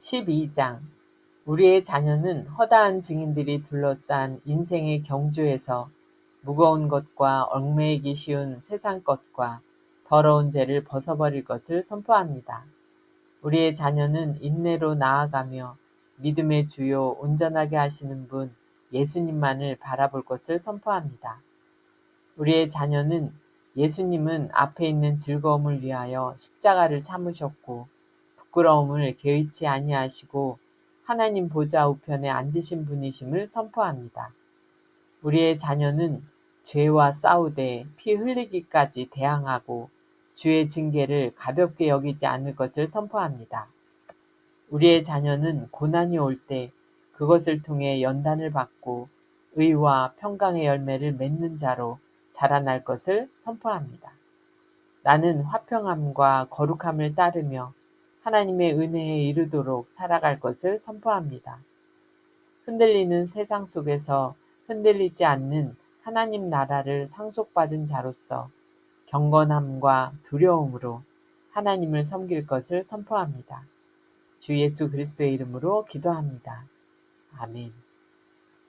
12장 우리의 자녀는 허다한 증인들이 둘러싼 인생의 경주에서 무거운 것과 얽매이기 쉬운 세상 것과 더러운 죄를 벗어버릴 것을 선포합니다. 우리의 자녀는 인내로 나아가며 믿음의 주요 온전하게 하시는 분 예수님만을 바라볼 것을 선포합니다. 우리의 자녀는 예수님은 앞에 있는 즐거움을 위하여 십자가를 참으셨고 부끄러움을 개의치 아니하시고 하나님 보좌 우편에 앉으신 분이심을 선포합니다. 우리의 자녀는 죄와 싸우되 피 흘리기까지 대항하고 주의 징계를 가볍게 여기지 않을 것을 선포합니다. 우리의 자녀는 고난이 올 때 그것을 통해 연단을 받고 의와 평강의 열매를 맺는 자로 자라날 것을 선포합니다. 나는 화평함과 거룩함을 따르며 하나님의 은혜에 이르도록 살아갈 것을 선포합니다. 흔들리는 세상 속에서 흔들리지 않는 하나님 나라를 상속받은 자로서 경건함과 두려움으로 하나님을 섬길 것을 선포합니다. 주 예수 그리스도의 이름으로 기도합니다. 아멘.